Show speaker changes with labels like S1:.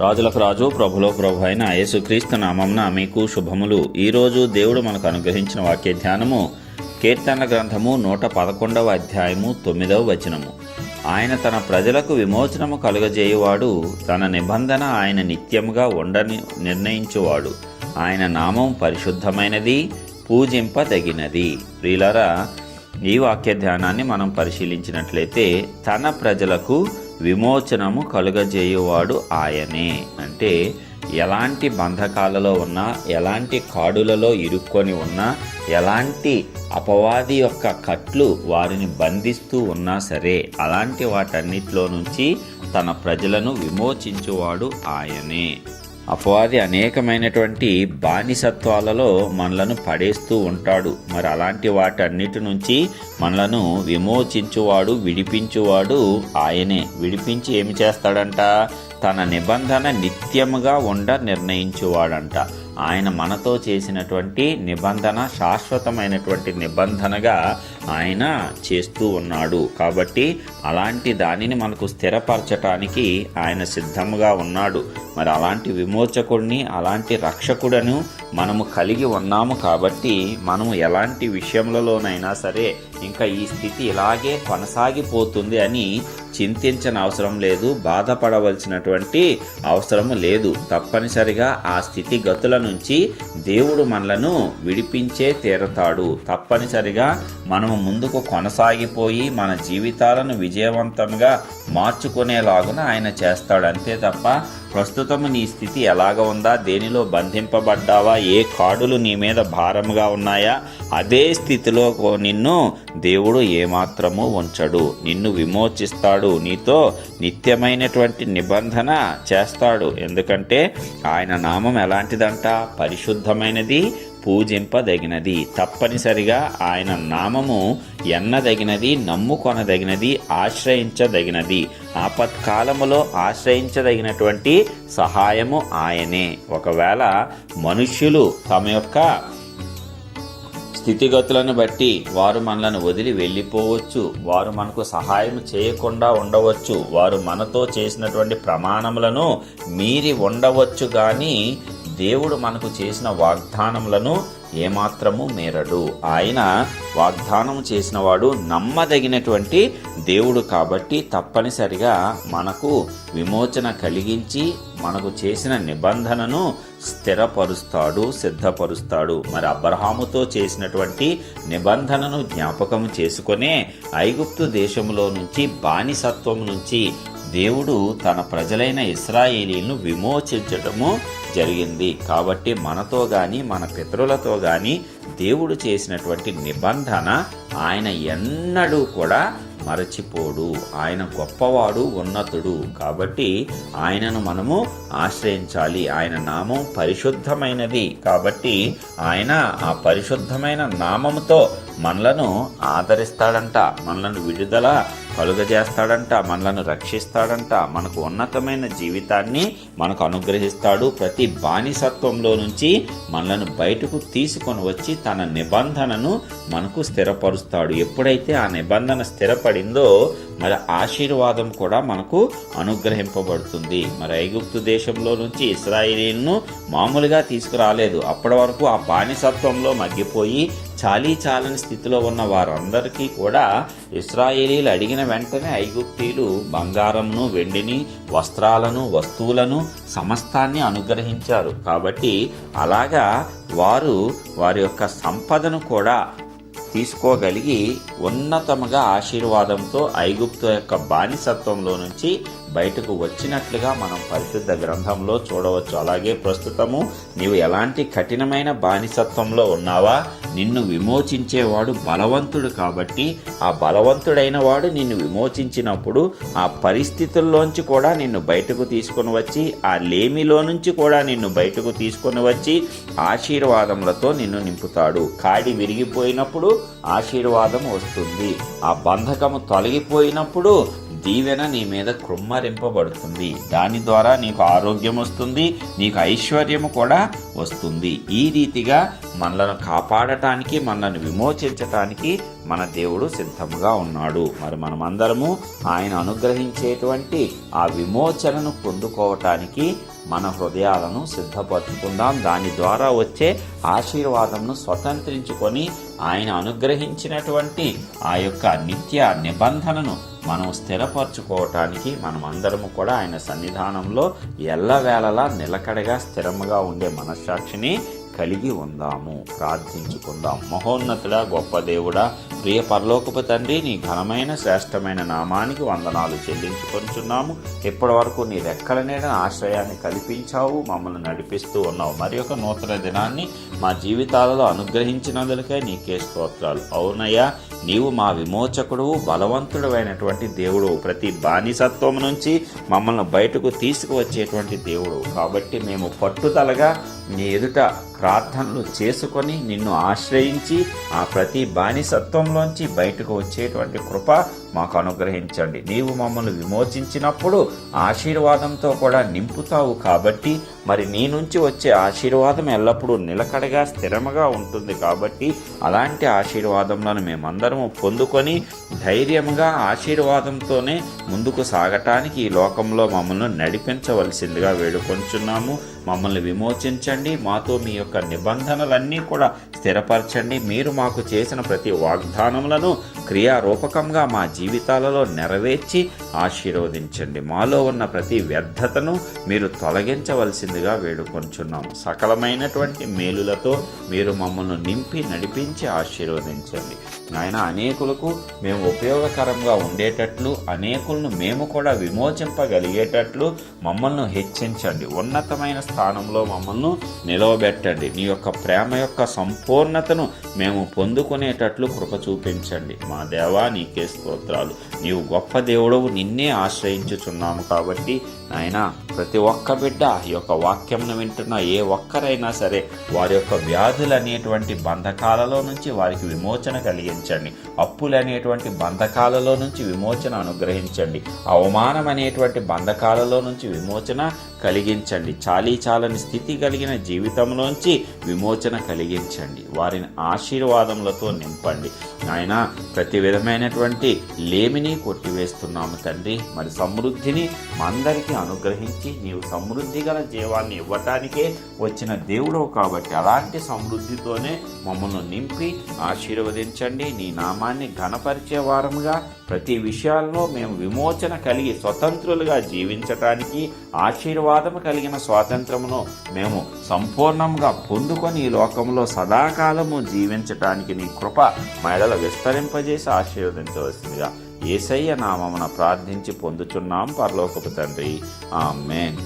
S1: రాజులకు రాజు ప్రభులో ప్రభు అయిన యేసుక్రీస్తు నామంన మీకు శుభములు. ఈరోజు దేవుడు మనకు అనుగ్రహించిన వాక్య ధ్యానము కీర్తన గ్రంథము నూట పదకొండవ అధ్యాయము తొమ్మిదవ వచనము. ఆయన తన ప్రజలకు విమోచనము కలుగజేయువాడు తన నిబంధన ఆయన నిత్యముగా ఉండని నిర్ణయించువాడు. ఆయన నామం పరిశుద్ధమైనది పూజింపదగినది. ప్రియులరా ఈ వాక్య ధ్యానాన్ని మనం పరిశీలించినట్లయితే తన ప్రజలకు విమోచనము కలుగజేయువాడు ఆయనే. అంటే ఎలాంటి బంధకాలలో ఉన్నా ఎలాంటి కాడులలో ఇరుక్కొని ఉన్నా ఎలాంటి అపవాది యొక్క కట్లు వారిని బంధిస్తూ ఉన్నా సరే అలాంటి వాటన్నిటిలో నుంచి తన ప్రజలను విమోచించువాడు ఆయనే. అపవాది అనేకమైనటువంటి బానిసత్వాలలో మనలను పడేస్తూ ఉంటాడు. మరి అలాంటి వాటన్నిటి నుంచి మనలను విమోచించువాడు విడిపించువాడు ఆయనే. విడిపించి ఏమి చేస్తాడంట? తన నిబంధన నిత్యముగా ఉండ నిర్ణయించువాడంట. ఆయన మనతో చేసినటువంటి నిబంధన శాశ్వతమైనటువంటి నిబంధనగా ఆయన చేస్తూ ఉన్నాడు. కాబట్టి అలాంటి దానిని మనకు స్థిరపరచటానికి ఆయన సిద్ధముగా ఉన్నాడు. మరి అలాంటి విమోచకుడిని అలాంటి రక్షకుడను మనము కలిగి ఉన్నాము కాబట్టి మనము ఎలాంటి విషయములలోనైనా సరే ఇంకా ఈ స్థితి ఇలాగే కొనసాగిపోతుంది అని చింతించని అవసరం లేదు బాధపడవలసినటువంటి అవసరం లేదు. తప్పనిసరిగా ఆ స్థితిగతుల నుంచి దేవుడు మనలను విడిపించే తీరతాడు. తప్పనిసరిగా మనము ముందుకు కొనసాగిపోయి మన జీవితాలను విజయవంతంగా మార్చుకునేలాగున ఆయన చేస్తాడు. అంతే తప్ప ప్రస్తుతం నీ స్థితి ఎలాగ ఉందా? దేనిలో బంధింపబడ్డావా? ఏ కాడులు నీ మీద భారముగా ఉన్నాయా? అదే స్థితిలో నిన్ను దేవుడు ఏమాత్రము ఉంచడు. నిన్ను విమోచిస్తాడు. నీతో నిత్యమైనటువంటి నిబంధన చేస్తాడు. ఎందుకంటే ఆయన నామం ఎలాంటిదంట? పరిశుద్ధమైనది పూజింపదగినది. తప్పనిసరిగా ఆయన నామము ఎన్నదగినది నమ్ముకొనదగినది ఆశ్రయించదగినది. ఆపత్కాలములో ఆశ్రయించదగినటువంటి సహాయము ఆయనే. ఒకవేళ మనుష్యులు తమ యొక్క స్థితిగతులను బట్టి వారు మనలను వదిలి వెళ్ళిపోవచ్చు. వారు మనకు సహాయం చేయకుండా ఉండవచ్చు. వారు మనతో చేసినటువంటి ప్రమాణములను మీరి ఉండవచ్చు. కానీ దేవుడు మనకు చేసిన వాగ్దానములను ఏమాత్రము మేరడు. ఆయన వాగ్దానం చేసినవాడు నమ్మదగినటువంటి దేవుడు కాబట్టి తప్పనిసరిగా మనకు విమోచన కలిగించి మనకు చేసిన నిబంధనను స్థిరపరుస్తాడు సిద్ధపరుస్తాడు. మరి అబ్రహాముతో చేసినటువంటి నిబంధనను జ్ఞాపకం చేసుకునే ఐగుప్తు దేశంలో నుంచి బానిసత్వం నుంచి దేవుడు తన ప్రజలైన ఇస్రాయేలీలను విమోచించటము జరిగింది. కాబట్టి మనతో గాని మన పితరులతో గాని దేవుడు చేసినటువంటి నిబంధన ఆయన ఎన్నడూ కూడా మరచిపోడు. ఆయన గొప్పవాడు ఉన్నతుడు. కాబట్టి ఆయనను మనము ఆశ్రయించాలి. ఆయన నామం పరిశుద్ధమైనది. కాబట్టి ఆయన ఆ పరిశుద్ధమైన నామముతో మనలను ఆదరిస్తాడంట. మనలను విడుదల కలుగజేస్తాడంట మనలను రక్షిస్తాడంట మనకు ఉన్నతమైన జీవితాన్ని మనకు అనుగ్రహిస్తాడు. ప్రతి బానిసత్వంలో నుంచి మనలను బయటకు తీసుకొని వచ్చి తన నిబంధనను మనకు స్థిరపరుస్తాడు. ఎప్పుడైతే ఆ నిబంధన స్థిరపడిందో మరి ఆశీర్వాదం కూడా మనకు అనుగ్రహింపబడుతుంది. మరి ఐగుప్తు దేశంలో నుంచి ఇస్రాయిలీలను మామూలుగా తీసుకురాలేదు. అప్పటి వరకు ఆ బానిసత్వంలో మగ్గిపోయి చాలీ చాలని స్థితిలో ఉన్న వారందరికీ కూడా ఇస్రాయేలీలు అడిగిన వెంటనే ఐగుప్తీలు బంగారంను వెండిని వస్త్రాలను వస్తువులను సమస్తాన్ని అనుగ్రహించారు. కాబట్టి అలాగా వారు వారి యొక్క సంపదను కూడా తీసుకోగలిగి ఉన్నతముగా ఆశీర్వాదంతో ఐగుప్తు యొక్క బానిసత్వంలో నుంచి బయటకు వచ్చినట్లుగా మనం పరిశుద్ధ గ్రంథంలో చూడవచ్చు. అలాగే ప్రస్తుతము నీవు ఎలాంటి కఠినమైన బానిసత్వంలో ఉన్నావా? నిన్ను విమోచించేవాడు బలవంతుడు కాబట్టి ఆ బలవంతుడైన వాడు నిన్ను విమోచించినప్పుడు ఆ పరిస్థితుల్లోంచి కూడా నిన్ను బయటకు తీసుకొని వచ్చి ఆ లేమిలో నుంచి కూడా నిన్ను బయటకు తీసుకొని వచ్చి ఆశీర్వాదములతో నిన్ను నింపుతాడు. కాడి విరిగిపోయినప్పుడు ఆశీర్వాదం వస్తుంది. ఆ బంధకము తొలగిపోయినప్పుడు దీవెన నీ మీద కృమ్మరింపబడుతుంది. దాని ద్వారా నీకు ఆరోగ్యం వస్తుంది నీకు ఐశ్వర్యము కూడా వస్తుంది. ఈ రీతిగా మనలను కాపాడటానికి మనల్ని విమోచించటానికి మన దేవుడు సిద్ధముగా ఉన్నాడు. మరి మనమందరము ఆయన అనుగ్రహించేటువంటి ఆ విమోచనను పొందుకోవటానికి మన హృదయాలను సిద్ధపరచుకుందాం. దాని ద్వారా వచ్చే ఆశీర్వాదంను స్వతంత్రించుకొని ఆయన అనుగ్రహించినటువంటి ఆ యొక్క నిత్య నిబంధనను మనం స్థిరపరచుకోవటానికి మనం అందరము కూడా ఆయన సన్నిధానంలో ఎల్లవేళలా నిలకడగా స్థిరముగా ఉండే మనస్సాక్షిని కలిగి ఉందాము ప్రార్థించుకుందాం. మహోన్నతుడా గొప్ప దేవుడా ప్రియ పరలోకపు తండ్రి నీ ఘనమైన శ్రేష్టమైన నామానికి వందనాలు చెల్లించుకొంచున్నాము. ఇప్పటి వరకు నీ రెక్కల నీడ ఆశ్రయాన్ని కల్పించావు మమ్మల్ని నడిపిస్తూ ఉన్నావు. మరి ఒక నూతన దినాన్ని మా జీవితాలలో అనుగ్రహించినందులకై నీకే స్తోత్రాలు. అవునయ్యా నీవు మా విమోచకుడు బలవంతుడైనటువంటి దేవుడు ప్రతి బానిసత్వం నుంచి మమ్మల్ని బయటకు తీసుకువచ్చేటువంటి దేవుడు కాబట్టి మేము పట్టుదలగా నీ ఎదుట ప్రార్థనలు చేసుకొని నిన్ను ఆశ్రయించి ఆ ప్రతి బానిసత్వంలోంచి బయటకు వచ్చేటువంటి కృప మాకు అనుగ్రహించండి. నీవు మమ్మల్ని విమోచించినప్పుడు ఆశీర్వాదంతో కూడా నింపుతావు కాబట్టి మరి నీ నుంచి వచ్చే ఆశీర్వాదం ఎల్లప్పుడూ నిలకడగా స్థిరముగా ఉంటుంది కాబట్టి అలాంటి ఆశీర్వాదములను మేమందరము పొందుకొని ధైర్యంగా ఆశీర్వాదంతోనే ముందుకు సాగటానికి ఈ లోకంలో మమ్మల్ని నడిపించవలసిందిగా వేడుకొంచున్నాము. మమ్మల్ని విమోచించండి. మాతో మీ యొక్క నిబంధనలన్నీ కూడా స్థిరపరచండి. మీరు మాకు చేసిన ప్రతి వాగ్దానములను క్రియారూపకంగా మా జీవితాలలో నెరవేర్చి ఆశీర్వదించండి. మాలో ఉన్న ప్రతి వ్యర్థతను మీరు తొలగించవలసిందిగా వేడుకొంచున్నాం. సకలమైనటువంటి మేలులతో మీరు మమ్మల్ని నింపి నడిపించి ఆశీర్వదించండి. ఆయన అనేకులకు మేము ఉపయోగకరంగా ఉండేటట్లు అనేకులను మేము కూడా విమోచింపగలిగేటట్లు మమ్మల్ని హెచ్చించండి. ఉన్నతమైన స్థానంలో మమ్మల్ని నిలవబెట్టండి. నీ యొక్క ప్రేమ యొక్క సంపూర్ణతను మేము పొందుకునేటట్లు కృప చూపించండి. మా దేవా నీకే స్తోత్రాలు. నీవు గొప్ప దేవుడవు నిన్నే ఆశ్రయించుచున్నాము కాబట్టి నాయన ప్రతి ఒక్క బిడ్డ ఈ యొక్క వాక్యంను వింటున్న ఏ ఒక్కరైనా సరే వారి యొక్క వ్యాధులు అనేటువంటి బంధకాలలో నుంచి వారికి విమోచన కలిగించండి. అప్పులు అనేటువంటి బంధకాలలో నుంచి విమోచన అనుగ్రహించండి. అవమానం అనేటువంటి బంధకాలలో నుంచి విమోచన కలిగించండి. చాలీ చాలని స్థితి కలిగిన జీవితంలోంచి విమోచన కలిగించండి. వారిని ఆశీర్వాదములతో నింపండి. ఆయన ప్రతి విధమైనటువంటి లేమిని కొట్టివేస్తున్నాము తండ్రి. మరి సమృద్ధిని మా అందరికీ అనుగ్రహించి నీవు సమృద్ధి గల జీవాన్ని ఇవ్వటానికే వచ్చిన దేవుడవు కాబట్టి అలాంటి సమృద్ధితోనే మమ్మల్ని నింపి ఆశీర్వదించండి. నీ నామాన్ని ఘనపరిచే వారముగా ప్రతి విషయాల్లో మేము విమోచన కలిగి స్వతంత్రులుగా జీవించటానికి ఆశీర్వాదము కలిగిన స్వాతంత్రమును మేము సంపూర్ణంగా పొందుకొని ఈ లోకంలో సదాకాలము జీవించటానికి నీ కృప మెడల విస్తరింపజేసి ఆశీర్వదించవలసిందిగా ఏసయ్య నామమున ప్రార్థించి పొందుచున్నాం పరలోకపు తండ్రి. ఆమెన్.